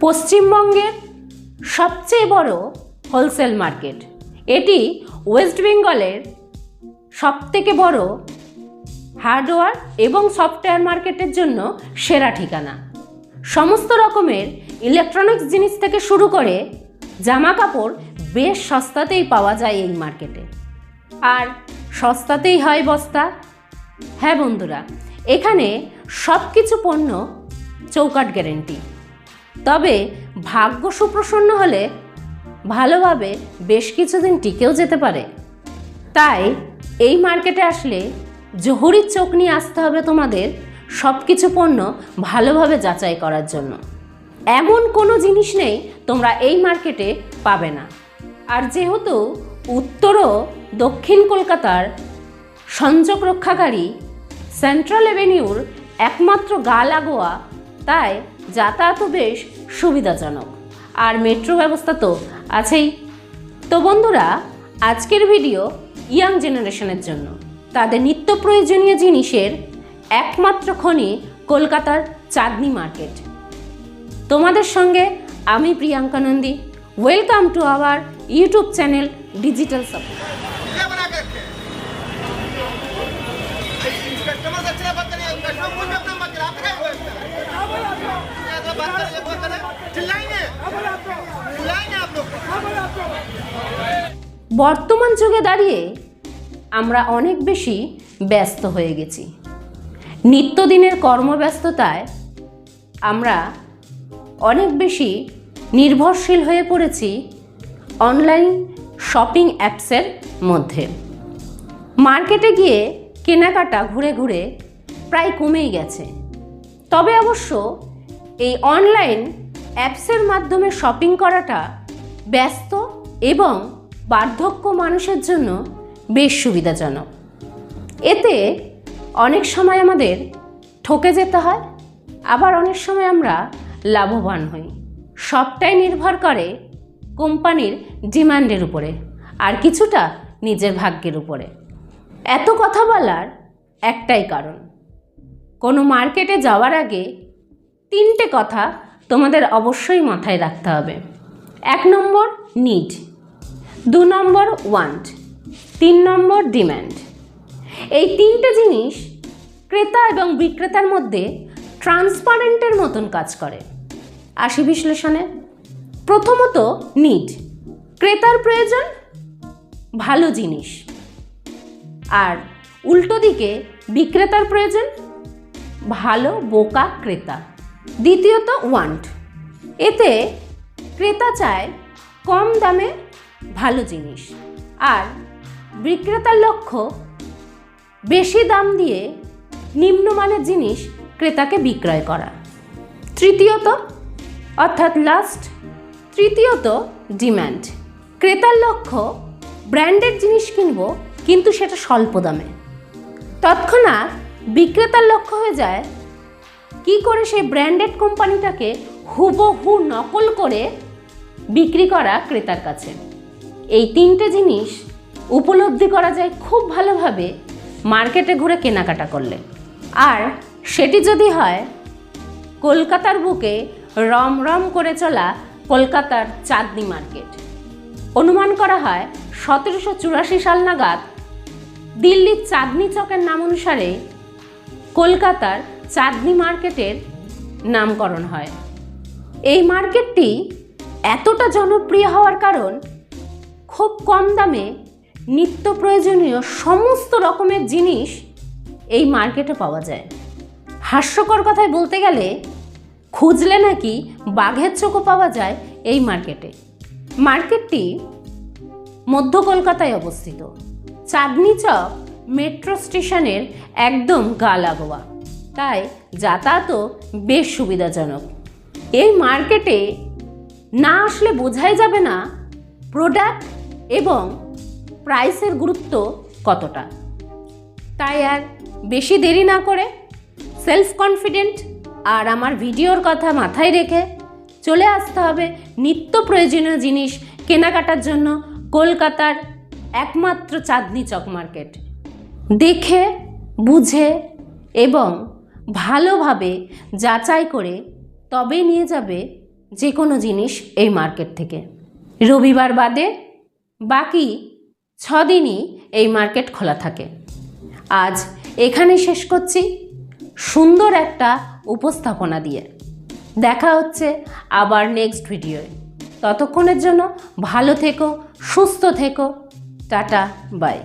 পশ্চিমবঙ্গের সবচেয়ে বড় হোলসেল মার্কেট। এটি ওয়েস্ট বেঙ্গলের সবথেকে বড় হার্ডওয়্যার এবং সফটওয়্যার মার্কেটের জন্য সেরা ঠিকানা। সমস্ত রকমের ইলেকট্রনিক্স জিনিস থেকে শুরু করে জামা কাপড় বেশ সস্তাতেই পাওয়া যায় এই মার্কেটে। আর সস্তাতেই হয় বস্তা হ্যাঁ বন্ধুরা, এখানে সব কিছু পণ্য চৌকাট গ্যারেন্টি। তবে ভাগ্য সুপ্রসন্ন হলে ভালোভাবে বেশ কিছুদিন টিকেও যেতে পারে। তাই এই মার্কেটে আসলে জহুরির চোখ নিয়ে আসতে হবে তোমাদের সব কিছু পণ্য ভালোভাবে যাচাই করার জন্য। এমন কোনো জিনিস নেই তোমরা এই মার্কেটে পাবে না। আর যেহেতু উত্তর ও দক্ষিণ কলকাতার সংযোগ রক্ষাকারী সেন্ট্রাল এভিনিউর একমাত্র গা লাগোয়া তাই যাতায়াতও বেশ সুবিধাজনক। আর মেট্রো ব্যবস্থা তো আছেই। তো বন্ধুরা, আজকের ভিডিও ইয়াং জেনারেশনের জন্য। তাদের নিত্য প্রয়োজনীয় জিনিসের একমাত্র খনি কলকাতার চাঁদনি মার্কেট। তোমাদের সঙ্গে আমি Priyanka Nandi. Welcome to our YouTube channel digital support. বর্তমান যুগে দাঁড়িয়ে আমরা অনেক বেশি ব্যস্ত হয়ে গেছি। নিত্যদিনের কর্মব্যস্ততায় আমরা অনেক বেশি নির্ভরশীল হয়ে পড়েছি অনলাইন শপিং অ্যাপসের মধ্যে। মার্কেটে গিয়ে কেনাকাটা ঘুরে ঘুরে প্রায় কমেই গেছে। তবে অবশ্য এই অনলাইন অ্যাপসের মাধ্যমে শপিং করাটা ব্যস্ত এবং বার্ধক্য মানুষের জন্য বেশ সুবিধাজনক। এতে অনেক সময় আমাদের ঠকে যেতে হয়, আবার অনেক সময় আমরা লাভবান হই। সবটাই নির্ভর করে কোম্পানির ডিমান্ডের উপরে, আর কিছুটা নিজের ভাগ্যের উপরে। এত কথা বলার একটাই কারণ। কোনো মার্কেটে যাওয়ার আগে তিনটে কথা তোমাদের অবশ্যই মাথায় রাখতে হবে। এক নম্বর নিড দু নম্বর ওয়ান্ট তিন নম্বর ডিম্যান্ড এই তিনটে জিনিস ক্রেতা এবং বিক্রেতার মধ্যে ট্রান্সপারেন্টের মতন কাজ করে। আসি বিশ্লেষণে। প্রথমত নিড ক্রেতার প্রয়োজন, ভালো জিনিস। আর উল্টো দিকে, বিক্রেতার প্রয়োজন ভালো, বোকা, ক্রেতা। দ্বিতীয়ত ওয়ান্ট এতে ক্রেতা চায় কম দামে ভালো জিনিস। আর বিক্রেতার লক্ষ্য বেশি দাম দিয়ে নিম্নমানের জিনিস ক্রেতাকে বিক্রয় করা। তৃতীয়ত, অর্থাৎ লাস্ট তৃতীয়ত ডিম্যান্ড ক্রেতার লক্ষ্য ব্র্যান্ডেড জিনিস কিনব, কিন্তু সেটা স্বল্প দামে। তৎক্ষণাৎ বিক্রেতার লক্ষ্য হয়ে যায়, কি করে সেই ব্র্যান্ডেড কোম্পানিটাকে হুবহু নকল করে বিক্রি করা ক্রেতার কাছে? এই তিনটে জিনিস উপলব্ধি করা যায় খুব ভালোভাবে মার্কেটে ঘুরে কেনাকাটা করলে। আর সেটি যদি হয়, কলকাতার বুকে রম রম করে চলা কলকাতার চাঁদনি মার্কেট। অনুমান করা হয়, সতেরোশো চুরাশি সাল নাগাদ দিল্লির চাঁদনি চকের নাম অনুসারে কলকাতার চাঁদনি মার্কেটের নামকরণ হয়। এই মার্কেটটি এতটা জনপ্রিয় হওয়ার কারণ, খুব কম দামে নিত্য প্রয়োজনীয় সমস্ত রকমের জিনিস এই মার্কেটে পাওয়া যায়। হাস্যকর কথায় বলতে গেলে, খুঁজলে নাকি বাঘের চোখও পাওয়া যায় এই মার্কেটে। মার্কেটটি মধ্য কলকাতায় অবস্থিত। চাঁদনি চক মেট্রো স্টেশনের একদম গা লাগোয়া। তাই যাতায়াতও বেশ সুবিধাজনক। এই মার্কেটে না আসলে বোঝাই যাবে না প্রোডাক্ট এবং প্রাইসের গুরুত্ব কতটা। তাই আর বেশি দেরি না করে সেলফ কনফিডেন্ট আর আমার ভিডিওর কথা মাথায় রেখে চলে আসতে হবে নিত্য প্রয়োজনীয় জিনিস কেনাকাটার জন্য কলকাতার একমাত্র চাঁদনি চক মার্কেট। দেখে, বুঝে এবং ভালোভাবে যাচাই করে তবেই নিয়ে যাবে যে কোনো জিনিস এই মার্কেট থেকে। রবিবার বাদে বাকি ছদিনই এই মার্কেট খোলা থাকে। আজ এখানে শেষ করছি সুন্দর একটা উপস্থাপনা দিয়ে। দেখা হচ্ছে আবার নেক্সট ভিডিওয়ে ততক্ষণের জন্য ভালো থেকো, সুস্থ থেকো। Tata bye